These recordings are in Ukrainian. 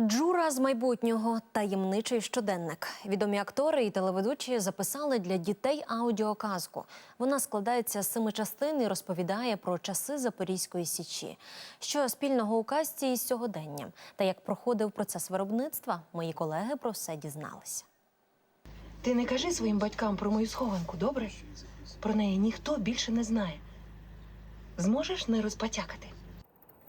Джура з майбутнього таємничий щоденник. Відомі актори і телеведучі записали для дітей аудіоказку. Вона складається з семи частин і розповідає про часи Запорізької січі. Що спільного у казці із сьогоденням та як проходив процес виробництва, мої колеги про все дізналися. Ти не кажи своїм батькам про мою схованку, добре? Про неї ніхто більше не знає. Зможеш не розпотякати?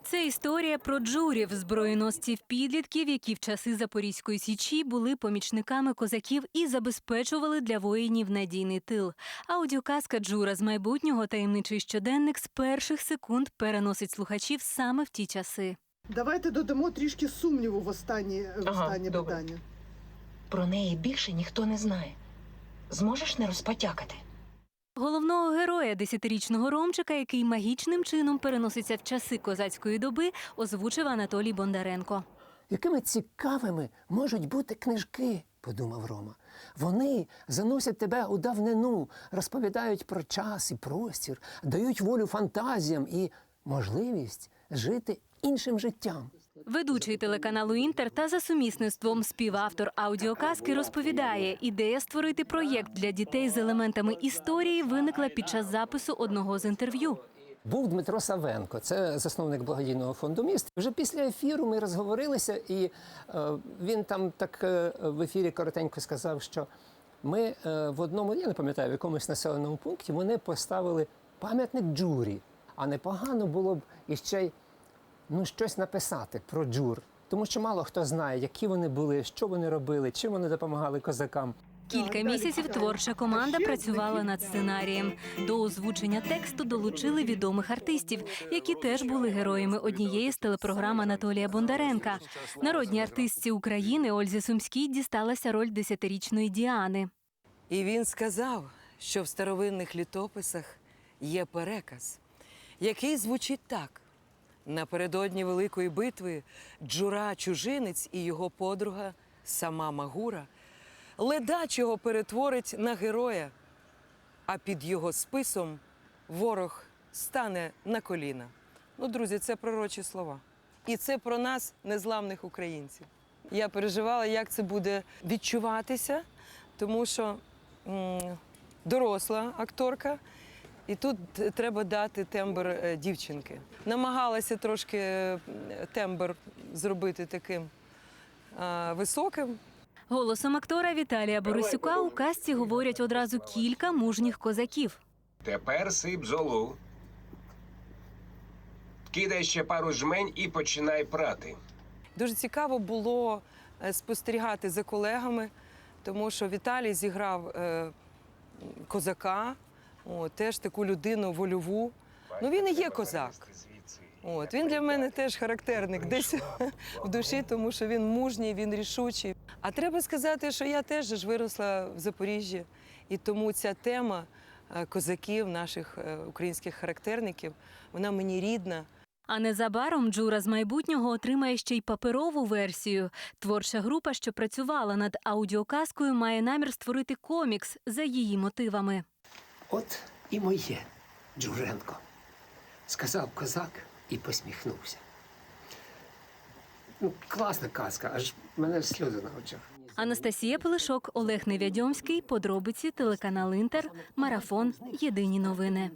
Це історія про джурів, зброєносців підлітків, які в часи Запорізької січі були помічниками козаків і забезпечували для воїнів надійний тил. Аудіоказка Джура з майбутнього таємничий щоденник з перших секунд переносить слухачів саме в ті часи. Давайте додамо трішки сумніву в останні, в Ага, останнє добре. питання. Про неї більше ніхто не знає. Зможеш не розпотякати? Головного героя, десятирічного Ромчика, який магічним чином переноситься в часи козацької доби, озвучив Анатолій Бондаренко. Якими цікавими можуть бути книжки, подумав Рома. Вони заносять тебе у давнину, розповідають про час і простір, дають волю фантазіям і можливість жити іншим життям. Ведучий телеканалу Інтер та за сумісництвом співавтор аудіоказки розповідає, ідея створити проєкт для дітей з елементами історії виникла під час запису одного з інтерв'ю. Був Дмитро Савенко, це засновник благодійного фонду міст. Вже після ефіру ми розговорилися, і е, він там так е, в ефірі коротенько сказав, що ми е, в одному, я не пам'ятаю, в якомусь населеному пункті вони поставили пам'ятник джурі. А непогано було б іще й ну, щось написати про джур. Тому що мало хто знає, які вони були, що вони робили, чим вони допомагали козакам. Кілька місяців творча команда працювала над сценарієм. До озвучення тексту долучили відомих артистів, які теж були героями однієї з телепрограм Анатолія Бондаренка. Народній артистці України Ользі Сумській дісталася роль десятирічної Діани. І він сказав, що в старовинних літописах є переказ, який звучить так: напередодні великої битви Джура чужинець і його подруга, сама Магура, ледачого перетворить на героя, а під його списом ворог стане на коліна. Ну, друзі, це пророчі слова. І це про нас, незламних українців. Я переживала, як це буде відчуватися, тому що м, доросла акторка, і тут треба дати тембр е, дівчинки. Намагалася трошки е, тембр зробити таким високим, Голосом актора Віталія Борисюка у казці говорять одразу кілька мужніх козаків. Тепер сип золу. Кидай ще пару жмень і починай прати. Дуже цікаво було е, спостерігати за колегами, тому що Віталій зіграв е, козака, о, теж таку людину вольову. Ну він і є козак. От він для мене теж характерник десь в душі, тому що він мужній, він рішучий. А треба сказати, що я теж ж виросла в Запоріжжі, і тому ця тема е, козаків, наших е, українських характерників, вона мені рідна. А незабаром Джура з майбутнього отримає ще й паперову версію. Творча група, що працювала над аудіоказкою, має намір створити комікс за її мотивами. От і моє Джуренко, сказав козак і посміхнувся. Ну, класна казка, аж мене сльози на очах. Анастасія Пилишок, Олег Невядьомський. Подробиці телеканал Інтер. Марафон. Єдині новини.